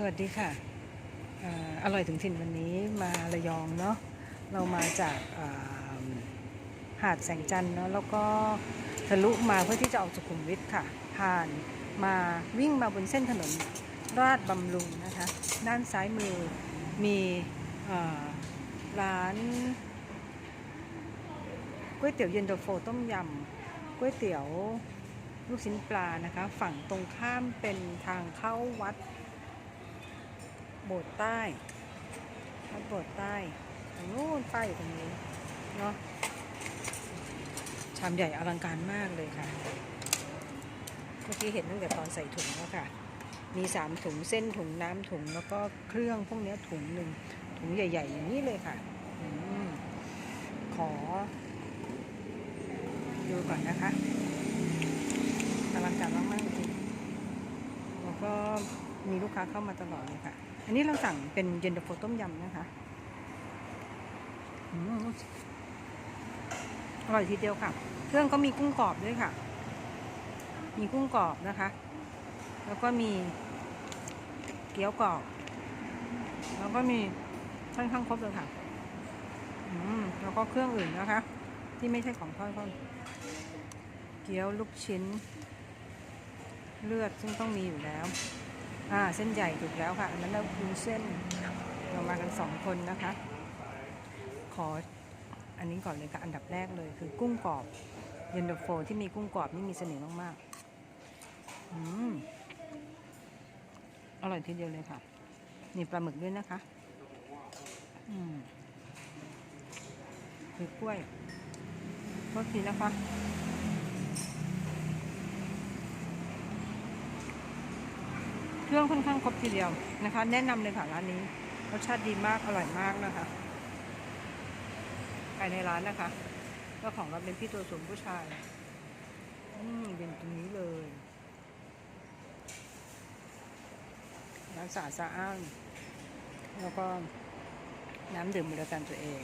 สวัสดีค่ะออร่อยถึงถิ่นวันนี้มาระยองเนาะเรามาจากหาดแสงจันทร์เนาะแล้วก็ทะลุมาเพื่อที่จะออกสุขุมวิทค่ะ ผ่านมาวิ่งมาบนเส้นถนนราชบำรุงนะคะ ด้านซ้ายมือมีอร้านก๋วยเตี๋ยวเย็นตาโฟต้มยำก๋วยเตี๋ยวลูกชิ้นปลานะคะ ฝั่งตรงข้ามเป็นทางเข้าวัด โบสถ์ใต้วัดโบสถ์ใต้ตรงนู้นป้ายอยู่ตรงนี้เนาะชามใหญ่อลังการมากเลยค่ะ เมื่อกี้เห็นตั้งแต่ตอนใส่ถุงแล้วค่ะ มีสามถุงเส้นถุงน้ำถุงแล้วก็เครื่องพวกนี้ถุงหนึ่งถุงใหญ่ ๆ อย่างนี้เลยค่ะอขอ ดูก่อนนะคะอลังการมากๆจริงแล้วก็มีลูกค้าเข้ามาตลอดเลยค่ะ อันนี้เราสั่งเป็นเย็นตาโฟต้มยำนะคะอร่อยทีเดียวค่ะ เครื่องก็มีกุ้งกรอบด้วยค่ะ มีกุ้งกรอบนะคะ แล้วก็มีเกี๊ยวกรอบ แล้วก็มีค่อนข้างครบเลยค่ะแล้วก็เครื่องอื่นนะคะ ที่ไม่ใช่ของทอดก็เกี๊ยวลูกชิ้น เลือดซึ่งต้องมีอยู่แล้ว อ่าเส้นใหญ่ถูกแล้วค่ะอันนั้นเราคือเส้นเรามากันสองคนนะคะ ขออันนี้ก่อนเลยค่ะอันดับแรกเลยคือกุ้งกรอบเย็นตาโฟที่มีกุ้งกรอบนี่มีเสน่ห์มากๆอืมอร่อยทีเดียวเลยค่ะมีปลาหมึกด้วยนะคะ อืมคือกล้วยโทษทีนะคะ เครื่องค่อนข้างครบทีเดียวนะคะ แนะนำเลยค่ะร้านนี้รสชาติดีมากอร่อยมากนะคะภายในร้านนะคะเจ้าของเราเป็นพี่ตัวสูงผู้ชายอืมเป็นตรงนี้เลยร้านสะอาดสะอ้านแล้วก็น้ำดื่มบริการตัวเอง